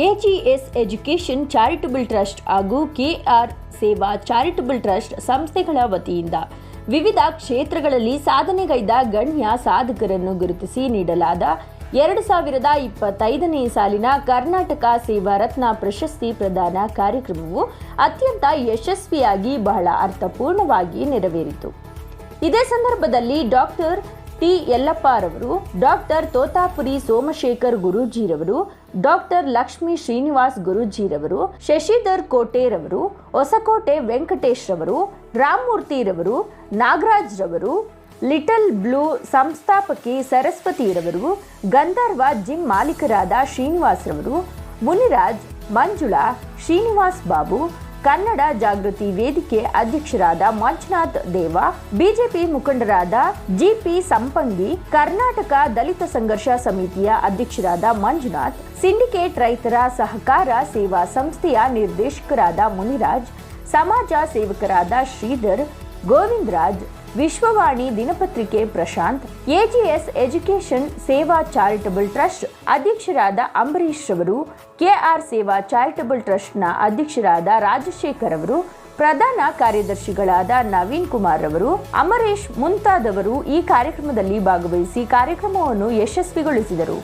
ಎಜಿಎಸ್ education charitable trust ಹಾಗೂ KR Seva charitable trust ಸಂಸ್ಥೆಗಳ ವತಿಯಿಂದ ವಿವಿಧ ಕ್ಷೇತ್ರಗಳಲ್ಲಿ ಸಾಧನೆಗೈದ ಗಣ್ಯ ಸಾಧಕರನ್ನು ಗುರುತಿಸಿ ನೀಡಲಾದ ಎರಡು ಸಾವಿರದ ಇಪ್ಪತ್ತೈದನೇ ಸಾಲಿನ ಕರ್ನಾಟಕ ಸೇವಾ ರತ್ನ ಪ್ರಶಸ್ತಿ ಪ್ರದಾನ ಕಾರ್ಯಕ್ರಮವು ಅತ್ಯಂತ ಯಶಸ್ವಿಯಾಗಿ ಬಹಳ ಅರ್ಥಪೂರ್ಣವಾಗಿ ನೆರವೇರಿತು. ಇದೇ ಸಂದರ್ಭದಲ್ಲಿ ಡಾಕ್ಟರ್ ಟಿ ಯಲ್ಲಪ್ಪಾರವರು ಡಾಕ್ಟರ್ ತೋತಾಪುರಿ ಸೋಮಶೇಖರ್ ಗುರೂಜಿರವರು ಡಾಕ್ಟರ್ ಲಕ್ಷ್ಮೀ ಶ್ರೀನಿವಾಸ್ ಗುರೂಜಿರವರು, ಶಶಿಧರ್ ಕೋಟೆರವರು, ಹೊಸಕೋಟೆ ವೆಂಕಟೇಶ್ ರವರು ರಾಮಮೂರ್ತಿರವರು ನಾಗರಾಜ್ ರವರು ಲಿಟಲ್ ಬ್ಲೂ ಸಂಸ್ಥಾಪಕಿ ಸರಸ್ವತಿರವರು, ಗಂಧರ್ವ ಜಿಮ್ ಮಾಲೀಕರಾದ ಶ್ರೀನಿವಾಸ್ ರವರು ಮುನಿರಾಜ್ ಮಂಜುಳಾ, ಶ್ರೀನಿವಾಸ್ ಬಾಬು ಕನ್ನಡ ಜಾಗೃತಿ ವೇದಿಕೆ ಅಧ್ಯಕ್ಷರಾದ ಮಂಜುನಾಥ್ ದೇವ, ಬಿಜೆಪಿ ಮುಖಂಡರಾದ ಜಿಪಿ ಸಂಪಂಗಿ, ಕರ್ನಾಟಕ ದಲಿತ ಸಂಘರ್ಷ ಸಮಿತಿಯ ಅಧ್ಯಕ್ಷರಾದ ಮಂಜುನಾಥ್, ಸಿಂಡಿಕೇಟ್ ರೈತರ ಸಹಕಾರ ಸೇವಾ ಸಂಸ್ಥೆಯ ನಿರ್ದೇಶಕರಾದ ಮುನಿರಾಜ್, ಸಮಾಜ ಸೇವಕರಾದ ಶ್ರೀಧರ್, ಗೋವಿಂದರಾಜ್ ವಿಶ್ವವಾಣಿ ದಿನಪತ್ರಿಕೆ Prashanth, AGS education Seva charitable trust ಅಧ್ಯಕ್ಷರಾದ ಅಂಬರೀಶ್ ರವರು, ಕೆಆರ್ ಸೇವಾ ಚಾರಿಟಬಲ್ ಟ್ರಸ್ಟ್ನ ಅಧ್ಯಕ್ಷರಾದ ರಾಜಶೇಖರ್ ಅವರು ಪ್ರಧಾನ ಕಾರ್ಯದರ್ಶಿಗಳಾದ ನವೀನ್ ಕುಮಾರ್ ಅವರು ಅಮರೇಶ್ ಮುಂತಾದವರು ಈ ಕಾರ್ಯಕ್ರಮದಲ್ಲಿ ಭಾಗವಹಿಸಿ ಕಾರ್ಯಕ್ರಮವನ್ನು ಯಶಸ್ವಿಗೊಳಿಸಿದರು.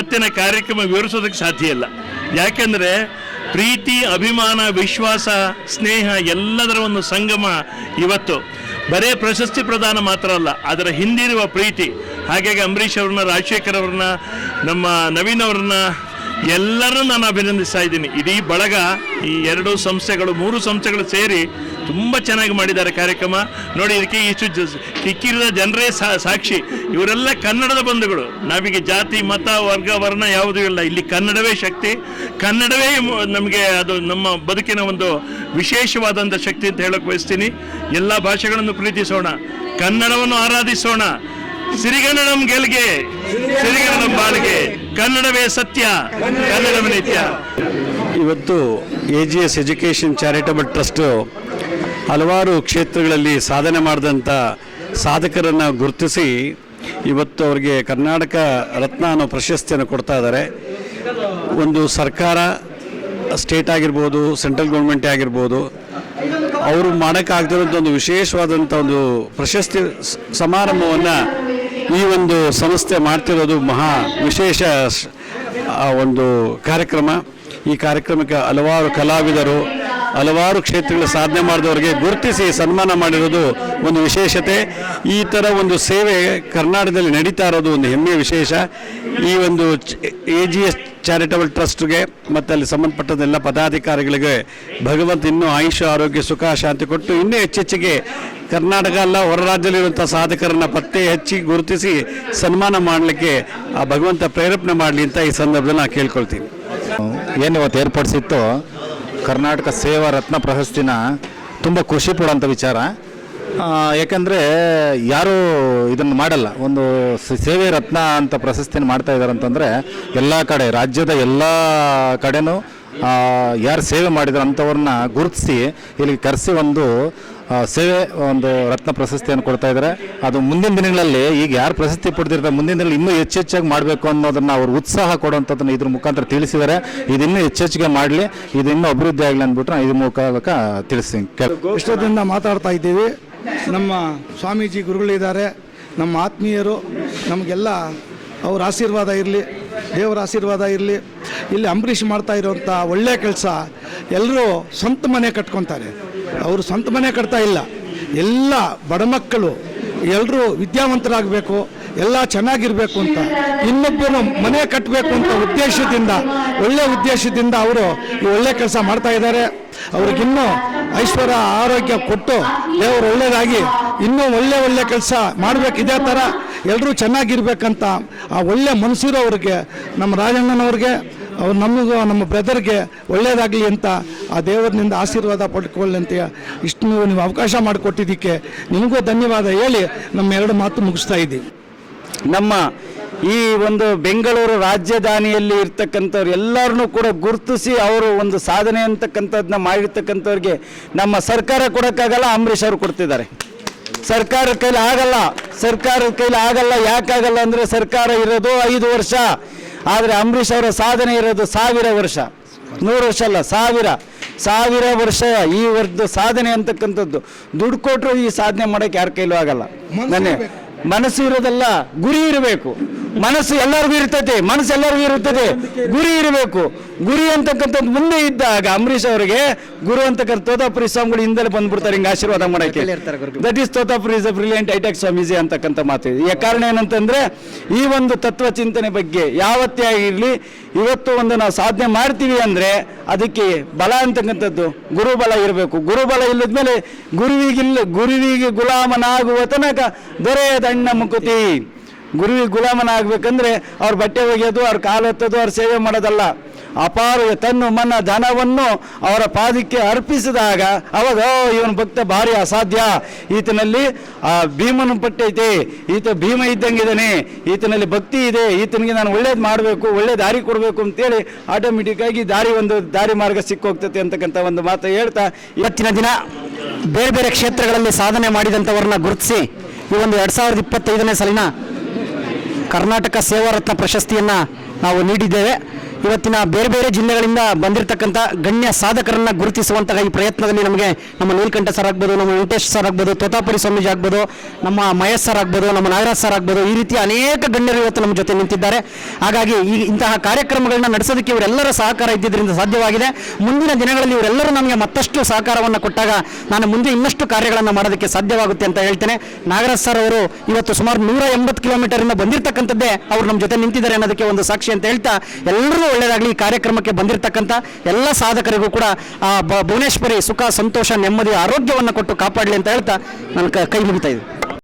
ಇವತ್ತಿನ ಕಾರ್ಯಕ್ರಮ ವಿವರಿಸೋದಕ್ಕೆ ಸಾಧ್ಯ ಇಲ್ಲ. ಯಾಕೆಂದರೆ ಪ್ರೀತಿ, ಅಭಿಮಾನ, ವಿಶ್ವಾಸ, ಸ್ನೇಹ ಎಲ್ಲದರ ಒಂದು ಸಂಗಮ ಇವತ್ತು. ಬರೇ ಪ್ರಶಸ್ತಿ ಪ್ರದಾನ ಮಾತ್ರ ಅಲ್ಲ, ಅದರ ಹಿಂದಿರುವ ಪ್ರೀತಿ. ಹಾಗಾಗಿ ಅಂಬರೀಷ್ ಅವ್ರನ್ನ, ರಾಜಶೇಖರ್ ಅವ್ರನ್ನ, ನಮ್ಮ ನವೀನ್ ಅವ್ರನ್ನ ಎಲ್ಲರನ್ನೂ ನಾನು ಅಭಿನಂದಿಸ್ತಾ ಇದ್ದೀನಿ. ಇಡೀ ಬಳಗ ಈ ಎರಡು ಸಂಸ್ಥೆಗಳು, ಮೂರು ಸಂಸ್ಥೆಗಳು ಸೇರಿ ತುಂಬ ಚೆನ್ನಾಗಿ ಮಾಡಿದ್ದಾರೆ ಕಾರ್ಯಕ್ರಮ. ನೋಡಿ, ಇದಕ್ಕೆ ಇಷ್ಟು ಕಿಕ್ಕಿರಿದ ಜನರೇ ಸಾಕ್ಷಿ. ಇವರೆಲ್ಲ ಕನ್ನಡದ ಬಂಧುಗಳು. ನಮಗೆ ಜಾತಿ, ಮತ, ವರ್ಗ, ವರ್ಣ ಯಾವುದೂ ಇಲ್ಲ. ಇಲ್ಲಿ ಕನ್ನಡವೇ ಶಕ್ತಿ. ಕನ್ನಡವೇ ನಮಗೆ ಅದು ನಮ್ಮ ಬದುಕಿನ ಒಂದು ವಿಶೇಷವಾದಂಥ ಶಕ್ತಿ ಅಂತ ಹೇಳಕ್ಕೆ ಬಯಸ್ತೀನಿ. ಎಲ್ಲ ಭಾಷೆಗಳನ್ನು ಪ್ರೀತಿಸೋಣ. ಕನ್ನಡವನ್ನು ಆರಾಧಿಸೋಣ. ಸಿರಿಗನ್ನಡಂ ಗೆಲ್ಗೆ. ಸಿರಿಗನ್ನಡಂ ಬಾಳ್ಗೆ. ಕನ್ನಡವೇ ಸತ್ಯ. ಕನ್ನಡವೇ ನಿತ್ಯ. ಇವತ್ತು A G S education charitable trust ಹಲವಾರು ಕ್ಷೇತ್ರಗಳಲ್ಲಿ ಸಾಧನೆ ಮಾಡಿದಂಥ ಸಾಧಕರನ್ನು ಗುರುತಿಸಿ ಇವತ್ತು ಅವರಿಗೆ ಕರ್ನಾಟಕ ರತ್ನ ಅನ್ನೋ ಪ್ರಶಸ್ತಿಯನ್ನು ಕೊಡ್ತಾ ಇದ್ದಾರೆ. ಒಂದು ಸರ್ಕಾರ, ಸ್ಟೇಟ್ ಆಗಿರ್ಬೋದು, ಸೆಂಟ್ರಲ್ ಗೌರ್ಮೆಂಟ್ ಆಗಿರ್ಬೋದು, ಅವರು ಮಾಡೋಕ್ಕಾಗದಿರೋಂಥ ಒಂದು ವಿಶೇಷವಾದಂಥ ಒಂದು ಪ್ರಶಸ್ತಿ ಸಮಾರಂಭವನ್ನು ಈ ಒಂದು ಸಂಸ್ಥೆ ಮಾಡ್ತಿರೋದು ಮಹಾ ವಿಶೇಷ ಒಂದು ಕಾರ್ಯಕ್ರಮ. ಈ ಕಾರ್ಯಕ್ರಮಕ್ಕೆ ಹಲವಾರು ಕಲಾವಿದರು ಹಲವಾರು ಕ್ಷೇತ್ರಗಳ ಸಾಧನೆ ಮಾಡಿದವರಿಗೆ ಗುರುತಿಸಿ ಸನ್ಮಾನ ಮಾಡಿರೋದು ಒಂದು ವಿಶೇಷತೆ. ಈ ಥರ ಒಂದು ಸೇವೆ ಕರ್ನಾಟಕದಲ್ಲಿ ನಡೀತಾ ಇರೋದು ಒಂದು ಹೆಮ್ಮೆಯ ವಿಶೇಷ. ಈ ಒಂದು ಎ ಜಿ ಎಸ್ ಚಾರಿಟಬಲ್ ಟ್ರಸ್ಟ್ಗೆ ಮತ್ತು ಅಲ್ಲಿ ಸಂಬಂಧಪಟ್ಟದ ಎಲ್ಲ ಪದಾಧಿಕಾರಿಗಳಿಗೆ ಭಗವಂತ ಇನ್ನೂ ಆಯುಷ ಆರೋಗ್ಯ, ಸುಖ, ಶಾಂತಿ ಕೊಟ್ಟು ಇನ್ನೂ ಹೆಚ್ಚೆಚ್ಚಿಗೆ ಕರ್ನಾಟಕ ಅಲ್ಲ, ಹೊರ ರಾಜ್ಯದಲ್ಲಿರುವಂಥ ಸಾಧಕರನ್ನು ಪತ್ತೆ ಹಚ್ಚಿ ಗುರುತಿಸಿ ಸನ್ಮಾನ ಮಾಡಲಿಕ್ಕೆ ಆ ಭಗವಂತ ಪ್ರೇರೇಪಣೆ ಮಾಡಲಿ ಅಂತ ಈ ಸಂದರ್ಭದಲ್ಲಿ ನಾನು ಕೇಳ್ಕೊಳ್ತೀನಿ. ಏನು ಇವತ್ತು ಏರ್ಪಡಿಸಿತ್ತು ಕರ್ನಾಟಕ ಸೇವಾ ರತ್ನ ಪ್ರಶಸ್ತಿನ ತುಂಬ ಖುಷಿ ಪಡುವಂಥ ವಿಚಾರ. ಯಾಕಂದರೆ ಯಾರೂ ಇದನ್ನು ಮಾಡಲ್ಲ. ಒಂದು ಸೇವೆ ರತ್ನ ಅಂತ ಪ್ರಶಸ್ತಿನ ಮಾಡ್ತಾ ಇದ್ದಾರೆ ಅಂತಂದರೆ ಎಲ್ಲ ಕಡೆ, ರಾಜ್ಯದ ಎಲ್ಲ ಕಡೆನೂ ಯಾರು ಸೇವೆ ಮಾಡಿದ್ರು ಅಂಥವ್ರನ್ನ ಗುರುತಿಸಿ, ಇಲ್ಲಿಗೆ ಕರೆಸಿ ಒಂದು ಸೇವೆ ಒಂದು ರತ್ನ ಪ್ರಶಸ್ತಿಯನ್ನು ಕೊಡ್ತಾ ಇದ್ದಾರೆ. ಅದು ಮುಂದಿನ ದಿನಗಳಲ್ಲಿ ಈಗ ಯಾರು ಪ್ರಶಸ್ತಿ ಪಡೆದಿರ್ತಾರೆ, ಮುಂದಿನ ದಿನಗಳಲ್ಲಿ ಇನ್ನೂ ಹೆಚ್ಚೆಚ್ಚಾಗಿ ಮಾಡಬೇಕು ಅನ್ನೋದನ್ನು ಅವರು ಉತ್ಸಾಹ ಕೊಡುವಂಥದ್ದನ್ನು ಇದ್ರ ಮುಖಾಂತರ ತಿಳಿಸಿದ್ದಾರೆ. ಇದಿನ್ನೂ ಹೆಚ್ಚೆಚ್ಚಿಗೆ ಮಾಡಲಿ, ಇದಿನ್ನೂ ಅಭಿವೃದ್ಧಿ ಆಗಲಿ ಅಂದ್ಬಿಟ್ಟು ಇದ್ರ ಮುಖಾಂತರ ತಿಳಿಸ್ತೀನಿ. ಇಷ್ಟದಿಂದ ಮಾತಾಡ್ತಾ ಇದ್ದೀವಿ. ನಮ್ಮ ಸ್ವಾಮೀಜಿ ಗುರುಗಳಿದ್ದಾರೆ. ನಮ್ಮ ಆತ್ಮೀಯರು, ನಮಗೆಲ್ಲ ಅವ್ರ ಆಶೀರ್ವಾದ ಇರಲಿ, ದೇವರ ಆಶೀರ್ವಾದ ಇರಲಿ. ಇಲ್ಲಿ ಅಂಬರೀಷ್ ಮಾಡ್ತಾ ಇರೋಂಥ ಒಳ್ಳೆಯ ಕೆಲಸ ಎಲ್ಲರೂ ಸ್ವಂತ ಮನೆ ಕಟ್ಕೊತಾರೆ. ಅವರು ಸ್ವಂತ ಮನೆ ಕಟ್ತಾ ಇಲ್ಲ. ಎಲ್ಲ ಬಡ ಮಕ್ಕಳು ಎಲ್ಲರೂ ವಿದ್ಯಾವಂತರಾಗಬೇಕು, ಎಲ್ಲ ಚೆನ್ನಾಗಿರಬೇಕು ಅಂತ. ಇನ್ನೊಬ್ಬರು ಮನೆ ಕಟ್ಟಬೇಕು ಅಂತ ಉದ್ದೇಶದಿಂದ ಒಳ್ಳೆಯ ಉದ್ದೇಶದಿಂದ ಅವರು ಈ ಒಳ್ಳೆ ಕೆಲಸ ಮಾಡ್ತಾ ಇದ್ದಾರೆ. ಅವ್ರಿಗಿನ್ನೂ ಐಶ್ವರ್ಯ ಆರೋಗ್ಯ ಕೊಟ್ಟು ದೇವರು ಒಳ್ಳೆಯದಾಗಿ ಇನ್ನೂ ಒಳ್ಳೆ ಒಳ್ಳೆ ಕೆಲಸ ಮಾಡಬೇಕು. ಇದೇ ಥರ ಎಲ್ಲರೂ ಚೆನ್ನಾಗಿರ್ಬೇಕಂತ ಆ ಒಳ್ಳೆ ಮನಸ್ಸಿರೋವ್ರಿಗೆ ನಮ್ಮ ರಾಜಣ್ಣನವ್ರಿಗೆ ಅವ್ರು ನಮಗೂ, ನಮ್ಮ ಬ್ರದರ್ಗೆ ಒಳ್ಳೆಯದಾಗಲಿ ಅಂತ ಆ ದೇವರಿನಿಂದ ಆಶೀರ್ವಾದ ಪಡ್ಕೊಳ್ಳಿ ಅಂತ ಇಷ್ಟು ನೀವು ನೀವು ಅವಕಾಶ ಮಾಡಿಕೊಟ್ಟಿದ್ದಕ್ಕೆ ನಿಮಗೂ ಧನ್ಯವಾದ ಹೇಳಿ ನಮ್ಮ ಎರಡು ಮಾತು ಮುಗಿಸ್ತಾ ಇದ್ದೀವಿ. ನಮ್ಮ ಈ ಒಂದು ಬೆಂಗಳೂರು ರಾಜಧಾನಿಯಲ್ಲಿ ಇರ್ತಕ್ಕಂಥವ್ರು ಎಲ್ಲರನ್ನೂ ಕೂಡ ಗುರುತಿಸಿ ಅವರು ಒಂದು ಸಾಧನೆ ಅಂತಕ್ಕಂಥದ್ದನ್ನ ಮಾಡಿರ್ತಕ್ಕಂಥವ್ರಿಗೆ ನಮ್ಮ ಸರ್ಕಾರ ಕೊಡೋಕ್ಕಾಗಲ್ಲ, ಅಂಬರೀಷ್ ಅವರು ಕೊಡ್ತಿದ್ದಾರೆ. ಸರ್ಕಾರದ ಕೈಲಿ ಆಗಲ್ಲ, ಸರ್ಕಾರದ ಕೈಲಿ ಆಗಲ್ಲ, ಯಾಕಾಗಲ್ಲ ಅಂದರೆ ಸರ್ಕಾರ ಇರೋದು ಐದು ವರ್ಷ. ಆದರೆ ಅಂಬರೀಷ್ ಅವರ ಸಾಧನೆ ಇರೋದು ಸಾವಿರ ವರ್ಷ. ನೂರು ವರ್ಷ ಅಲ್ಲ ಸಾವಿರ. ಸಾವಿರ ವರ್ಷ ಈ ವರ್ದು ಸಾಧನೆ ಅಂತಕ್ಕಂಥದ್ದು. ದುಡ್ಡು ಕೊಟ್ಟರು ಈ ಸಾಧನೆ ಮಾಡೋಕ್ಕೆ ಯಾರ ಕೈಲೂ ಆಗಲ್ಲ. ನನ್ನ ಮನಸ್ಸು ಇರೋದಲ್ಲ ಗುರಿ ಇರಬೇಕು. ಮನಸ್ಸು ಎಲ್ಲರಿಗೂ ಇರ್ತದೆ ಮನಸ್ಸು ಎಲ್ಲರಿಗೂ ಇರುತ್ತದೆ ಗುರಿ ಇರಬೇಕು. ಗುರಿ ಅಂತಕ್ಕಂಥದ್ದು ಮುಂದೆ ಇದ್ದಾಗ ಅಂಬರೀಷ್ ಅವರಿಗೆ ಗುರು ಅಂತಕ್ಕಂಥ ತೋತಾಪುರಿ ಸ್ವಾಮಿಗಳು ಹಿಂದೆಲೆ ಬಂದ್ಬಿಡ್ತಾರೆ ಹಿಂಗೆ ಆಶೀರ್ವಾದ ಮಾಡಕ್ಕೆ. That is Totapuri is a brilliant hi-tech Swamiji ಅಂತಕ್ಕಂಥ ಮಾತು. ಇದೆ. ಈ ಕಾರಣ ಏನಂತಂದ್ರೆ ಈ ಒಂದು ತತ್ವ ಚಿಂತನೆ ಬಗ್ಗೆ ಯಾವತ್ತೇ ಆಗಿರಲಿ ಇವತ್ತು ಒಂದು ನಾವು ಸಾಧನೆ ಮಾಡ್ತೀವಿ ಅಂದರೆ ಅದಕ್ಕೆ ಬಲ ಅಂತಕ್ಕಂಥದ್ದು ಗುರುಬಲ ಇರಬೇಕು. ಗುರುಬಲ ಇಲ್ಲದ್ಮೇಲೆ ಗುರುವಿಗಿಲ್ಲ ಗುರುವಿಗೆ ಗುಲಾಮನಾಗುವ ತನಕ ದೊರೆಯದಣ್ಣ ಮುಕುತಿ. ಗುರುವಿಗೆ ಗುಲಾಮನಾಗಬೇಕಂದ್ರೆ ಅವ್ರ ಬಟ್ಟೆ ಒಗೆಯೋದು, ಅವ್ರ ಕಾಲು ಎತ್ತೋದು, ಅವ್ರ ಸೇವೆ ಮಾಡೋದಲ್ಲ. ಅಪಾರ ತನ್ನ ಮನ ಧನವನ್ನು ಅವರ ಪಾದಕ್ಕೆ ಅರ್ಪಿಸಿದಾಗ ಅವಾಗ ಇವನ ಭಕ್ತ ಭಾರಿ ಅಸಾಧ್ಯ. ಈತನಲ್ಲಿ, ಆ, ಭೀಮನ ಪಟ್ಟೈತೆ ಈತ ಭೀಮ ಇದ್ದಂಗಿದ್ದಾನೆ. ಈತನಲ್ಲಿ ಭಕ್ತಿ ಇದೆ. ಈತನಿಗೆ ನಾನು ಒಳ್ಳೇದು ಮಾಡಬೇಕು, ಒಳ್ಳೆ ದಾರಿ ಕೊಡಬೇಕು ಅಂತೇಳಿ ಆಟೋಮೆಟಿಕ್ ಆಗಿ ದಾರಿ ಒಂದು, ದಾರಿ ಮಾರ್ಗ ಸಿಕ್ಕೋಗ್ತದೆ ಅಂತಕ್ಕಂಥ ಒಂದು ಮಾತು ಹೇಳ್ತಾ, ಇವತ್ತಿನ ದಿನ ಬೇರೆ ಬೇರೆ ಕ್ಷೇತ್ರಗಳಲ್ಲಿ ಸಾಧನೆ ಮಾಡಿದಂಥವ್ರನ್ನ ಗುರುತಿಸಿ, ಈ ಒಂದು ಎರಡು ಸಾವಿರದ ಇಪ್ಪತ್ತೈದನೇ ಸಲಿನ ಕರ್ನಾಟಕ ಸೇವಾ ರತ್ನ ಪ್ರಶಸ್ತಿಯನ್ನು ನಾವು ನೀಡಿದ್ದೇವೆ. ಇವತ್ತಿನ ಬೇರೆ ಬೇರೆ ಜಿಲ್ಲೆಗಳಿಂದ ಬಂದಿರತಕ್ಕಂಥ ಗಣ್ಯ ಸಾಧಕರನ್ನ ಗುರುತಿಸುವಂತಹ ಈ ಪ್ರಯತ್ನದಲ್ಲಿ ನಮಗೆ ನಮ್ಮ ನೀಲ್ಕಂಠ ಸರ್ ಆಗ್ಬೋದು, ನಮ್ಮ ವೆಂಕಟೇಶ್ ಸರ್ ಆಗ್ಬೋದು, ತೋತಾಪುರಿ ಸ್ವಾಮೀಜಿ ಆಗ್ಬೋದು, ನಮ್ಮ ಮಹೇಶ್ ಸರ್ ಆಗ್ಬೋದು, ನಮ್ಮ ನಾಗರಾಜ್ ಸರ್ ಆಗ್ಬೋದು, ಈ ರೀತಿ ಅನೇಕ ಗಣ್ಯರು ಇವತ್ತು ನಮ್ಮ ಜೊತೆ ನಿಂತಿದ್ದಾರೆ. ಹಾಗಾಗಿ ಈ ಇಂತಹ ಕಾರ್ಯಕ್ರಮಗಳನ್ನ ನಡೆಸೋದಕ್ಕೆ ಇವರೆಲ್ಲರ ಸಹಕಾರ ಇದ್ದಿದ್ದರಿಂದ ಸಾಧ್ಯವಾಗಿದೆ. ಮುಂದಿನ ದಿನಗಳಲ್ಲಿ ಇವರೆಲ್ಲರೂ ನಮಗೆ ಮತ್ತಷ್ಟು ಸಹಕಾರವನ್ನು ಕೊಟ್ಟಾಗ ನಾನು ಮುಂದೆ ಇನ್ನಷ್ಟು ಕಾರ್ಯಗಳನ್ನು ಮಾಡೋದಕ್ಕೆ ಸಾಧ್ಯವಾಗುತ್ತೆ ಅಂತ ಹೇಳ್ತೇನೆ. ನಾಗರಾಜ್ ಸರ್ ಅವರು ಇವತ್ತು ಸುಮಾರು ನೂರ ಎಂಬತ್ತು ಕಿಲೋಮೀಟರ್ ಇಂದ ಬಂದಿರತಕ್ಕಂಥದ್ದೇ ಅವರು ನಮ್ಮ ಜೊತೆ ನಿಂತಿದ್ದಾರೆ ಅನ್ನೋದಕ್ಕೆ ಒಂದು ಸಾಕ್ಷಿ ಅಂತ ಹೇಳ್ತಾ ಎಲ್ಲರೂ ಒಳ್ಳೆಯದಾಗಲಿ ಕಾರ್ಯಕ್ರಮಕ್ಕೆ ಬಂದಿರತಕ್ಕಂಥ ಎಲ್ಲ ಸಾಧಕರಿಗೂ ಕೂಡ, ಆ ಭುವನೇಶ್ವರಿ ಸುಖ, ಸಂತೋಷ, ನೆಮ್ಮದಿ, ಆರೋಗ್ಯವನ್ನು ಕೊಟ್ಟು ಕಾಪಾಡಲಿ ಅಂತ ಹೇಳ್ತಾ ನಾನು ಕೈ ಮುಗಿತಾ ಇದ್ದೀನಿ